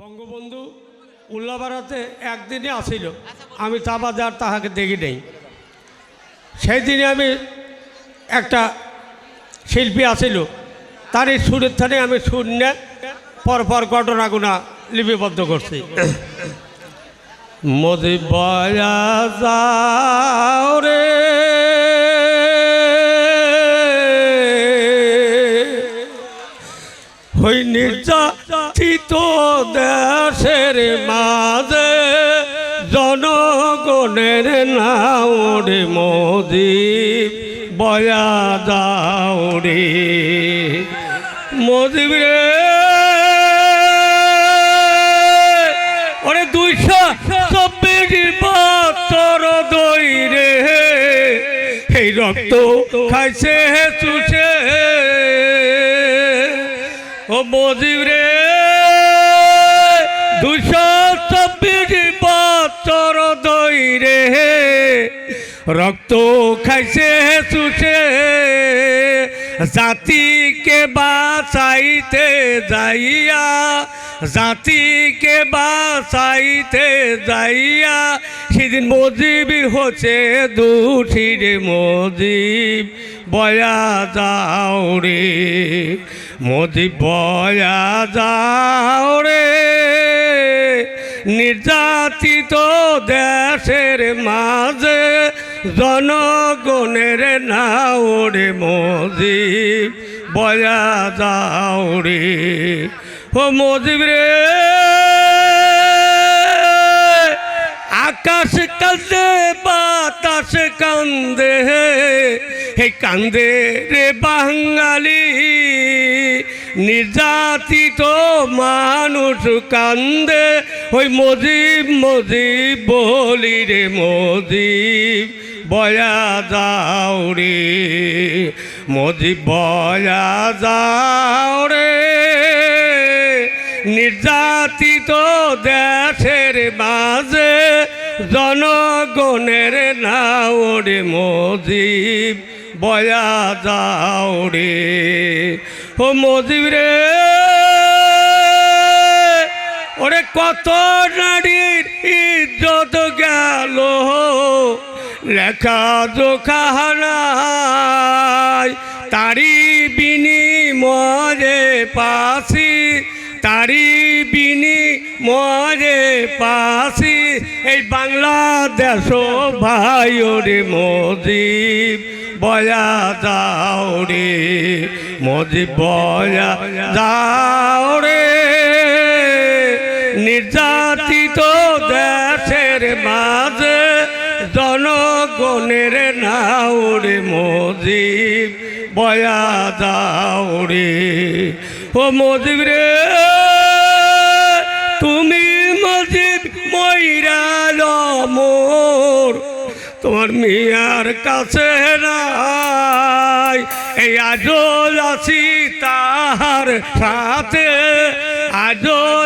বঙ্গবন্ধু উল্লাপাড়াতে একদিনে আসিল। আমি তা বাদে আর তাহাকে দেখি নেই। সেই দিনে আমি একটা শিল্পী আসিল। তারই সুরের থানে আমি শূন্য পরপর ঘটনাগুনা লিপিবদ্ধ করছি। মোদি যাও রে। হই নির্যাতিত দেশের মাঝে জনগণের নাওরে মোদি, বয়া দাওরে মোদি রে। ওরে চব্বিশ বছর দই রে। এই রক্ত খাইছে চুষে। ও মজিব রে। দুশো চব্বিশ বছর ধৈরে রক্ত খাইছে চুষে জাতিকে বাঁচাইতে যাইয়া, জাতিকে বাঁচাইতে যাইয়া, সেদিন মজিব হচ্ছে দুঠি রে মজিব। বয়া যাও রে, মজিব বয়া যাও রে। নির্যাতিত দেশের মাঝে জনগণের নাওরে মজিব, বয়া যাও রে। ও মজিব রে, আকাশ কান্দে, বাতাস কান্দে। হে কান্দে রে বাঙালি, নির্যাতিত মানুষ কান্দে। ওই মজিব মজিব বলি রে মজিব। বয়া যাও রে মজিব বয়া যাও রে। নির্যাতিত দেশের মাঝে জনগণের নাওরে মজিব বয়া যাও রে। ও মজিব রে, ওরে কত নারীর লেখা নাই তারি বিনিময়ে পাশি, তারি বিনি মরে পাশি। এই বাংলাদেশ ভাই রে মোদিব বয়া যাও রে মোদিব বয়া যাও রে। নির্যাতিত দেশের মাঝে জনগণের নাওরে মোদিব বয়া যাও রে ও মজিব রে, তুমি মজিব ময়রাল মোর তোমার মিয়ার কাছে নাই, এই আজল আছি তাহার সাথে। আজল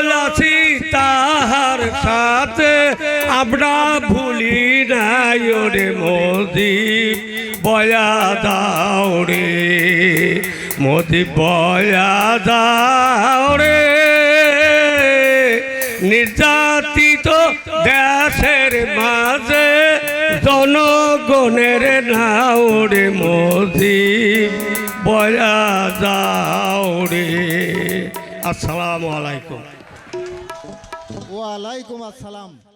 আমরা ভুলি নাই ওরে মজিব বয়া দাও রে। মোদি, বয়া দাও রে। নির্যাতিত দেশের মাঝে, জনগণের নাওরে মোদি, বয়া দাও রে। আসসালামু আলাইকুম। ওয়ালাইকুম আসসালাম।